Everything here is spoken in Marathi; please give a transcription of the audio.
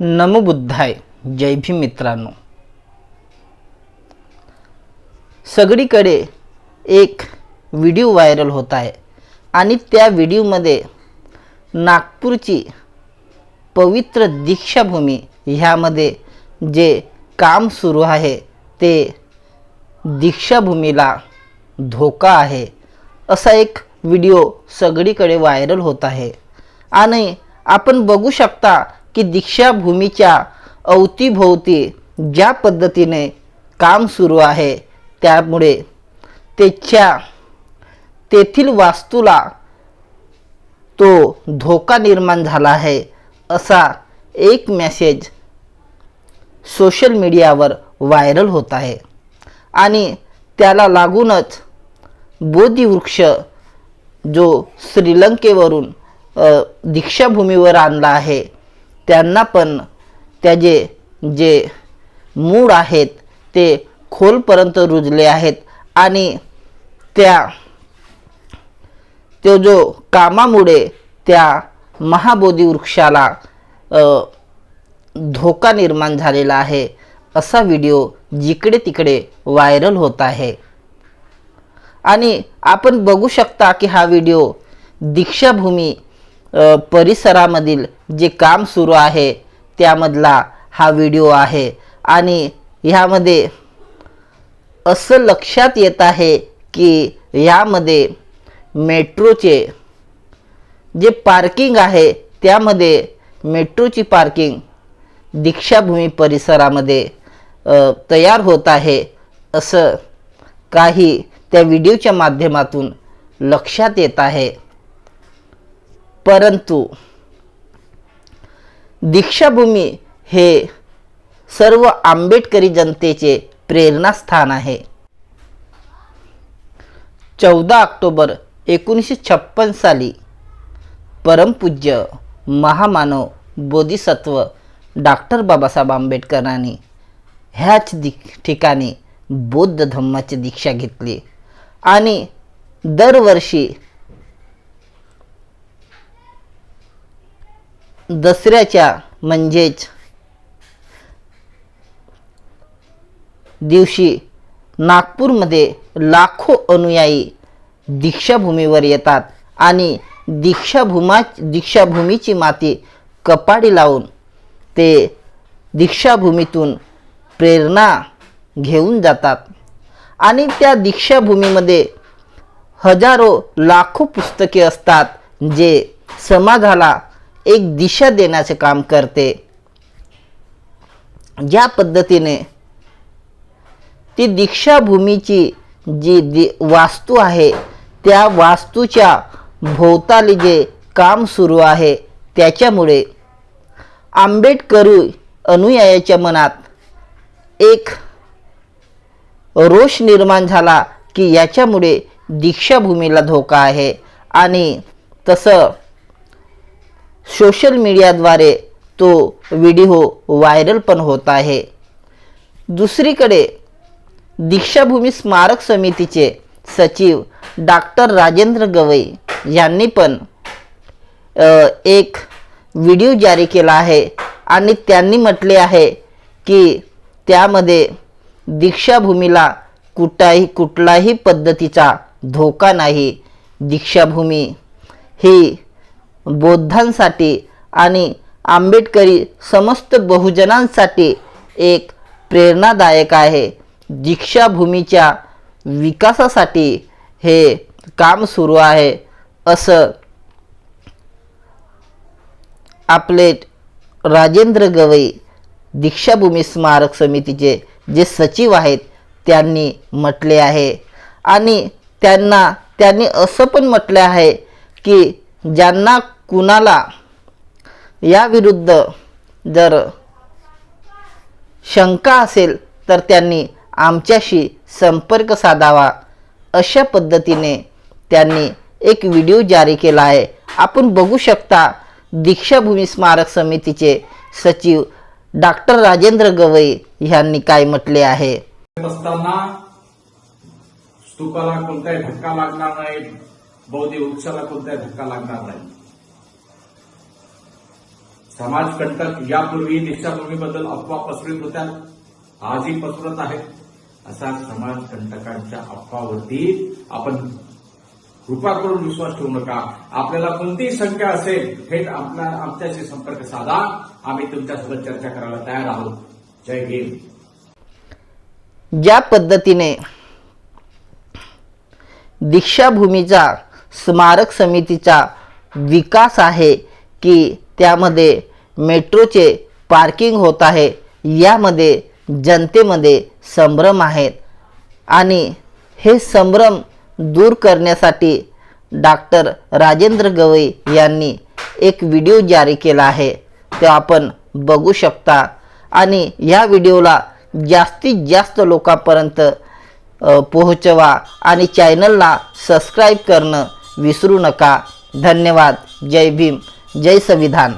नमो बुद्धाय. जय भीम मित्रांनो. सगळीकडे एक व्हिडिओ व्हायरल होत आहे आणि त्या व्हिडिओमध्ये नागपूरची पवित्र दीक्षाभूमी ह्यामध्ये जे काम सुरू आहे ते दीक्षाभूमीला धोका आहे असा एक व्हिडिओ सगळीकडे व्हायरल होत आहे. आणि आपण बघू शकता की दीक्षाभूमीच्या अवतीभोवती ज्या पद्धतीने काम सुरू आहे त्यामुळे त्याच्या तेथील वास्तूला तो धोका निर्माण झाला आहे असा एक मेसेज सोशल मीडियावर व्हायरल होत आहे. आणि त्याला लागूनच बोधिवृक्ष जो श्रीलंकेवरून दीक्षाभूमीवर आणला आहे त्यांना पण त्याचे जे मूळ आहेत ते खोलपर्यंत रुजले आहेत. आणि त्या तो जो कामामुळे त्या महाबोधी वृक्षाला धोका निर्माण झालेला आहे असा व्हिडिओ जिकडे तिकडे व्हायरल होत आहे. आणि आपण बघू शकता की हा व्हिडिओ दीक्षाभूमी परिसरामधील जे काम सुरू आहे त्यामधला हा व्हिडिओ आहे. आणि ह्यामध्ये असं लक्षात येत आहे की ह्यामध्ये मेट्रोचे जे पार्किंग आहे त्यामध्ये मेट्रोची पार्किंग दीक्षाभूमी परिसरामध्ये तयार होत आहे असं काही त्या व्हिडिओच्या माध्यमातून लक्षात येत आहे. परंतु दीक्षाभूमी हे सर्व आंबेडकरी जनतेचे प्रेरणास्थान आहे. चौदा ऑक्टोबर एकोणीसशे छप्पन साली परमपूज्य महामानव बोधिसत्व डॉक्टर बाबासाहेब आंबेडकरांनी ह्याच दि ठिकाणी बौद्ध धम्माची दीक्षा घेतली आणि दरवर्षी दसऱ्याच्या म्हणजेच दिवशी नागपूरमध्ये लाखो अनुयायी दीक्षाभूमीवर येतात आणि दीक्षाभूमा दीक्षाभूमीची माती कपाडी लावून ते दीक्षाभूमीतून प्रेरणा घेऊन जातात. आणि त्या दीक्षाभूमीमध्ये हजारो लाखो पुस्तके असतात जे समाजाला एक दिशा देण्याचे काम करते. ज्या पद्धतीने ती दीक्षाभूमीची जी दि वास्तू आहे त्या वास्तूच्या भोवताली जे काम सुरू आहे त्याच्यामुळे आंबेडकरी अनुयायाच्या मनात एक रोष निर्माण झाला की याच्यामुळे दीक्षाभूमीला धोका आहे. आणि तसं सोशल मीडियाद्वारे तो व्हिडिओ व्हायरल पण होत आहे. दुसरीकडे दीक्षाभूमी स्मारक समितीचे सचिव डॉक्टर राजेंद्र गवई यांनी पण एक व्हिडिओ जारी केला आहे आणि त्यांनी म्हटले आहे की त्यामध्ये दीक्षाभूमीला कुठाही कुठलाही पद्धतीचा धोका नाही. दीक्षाभूमी ही बौद्धांसाठी आणि आंबेडकरी समस्त बहुजनांसाठी एक प्रेरणादायक आहे. दीक्षाभूमीच्या विकासासाठी हे काम सुरू आहे असं आपले राजेंद्र गवई दीक्षाभूमी स्मारक समितीचे जे सचिव आहेत त्यांनी म्हटले आहे. आणि त्यांना त्यांनी असं पण म्हटलं आहे की ज्यांना कुणाला याविरुद्ध जर शंका असेल तर त्यांनी आमच्याशी संपर्क साधावा. अशा पद्धतीने त्यांनी एक व्हिडिओ जारी केला आहे. आपण बघू शकता दीक्षाभूमी स्मारक समितीचे सचिव डॉक्टर राजेंद्र गवई यांनी काय म्हटले आहे? असताना स्तूपाला कोणताही धक्का लागणार नाही. बौद्ध वृक्षाला कोणताही धक्का लागणार नाही. समाजकंटक यापूर्वी दीक्षाभूमीबद्दल अफवा पसरत होत्या. आजही पसरत आहेत असा समाजकंटकांच्या अफवावरती आपण कृपा करून विश्वास ठेवू नका. आपल्याला कोणतीही शंका असेल थेट आपला आमच्याशी संपर्क साधा. आम्ही तुमच्यासोबत चर्चा करायला तयार आहोत. जय हिंद. ज्या पद्धतीने दीक्षाभूमीचा स्मारक समितीचा विकास आहे की त्यामध्ये मेट्रोचे पार्किंग होत आहे यामध्ये जनतेमध्ये संभ्रम आहेत आणि हे संभ्रम दूर करण्यासाठी डॉक्टर राजेंद्र गवई यांनी एक व्हिडिओ जारी केला आहे. ते आपण बघू शकता. आणि या व्हिडिओला जास्तीत जास्त लोकांपर्यंत पोहोचवा आणि चॅनलला सबस्क्राईब करणं विसरू नका. धन्यवाद. जय भीम. जय संविधान.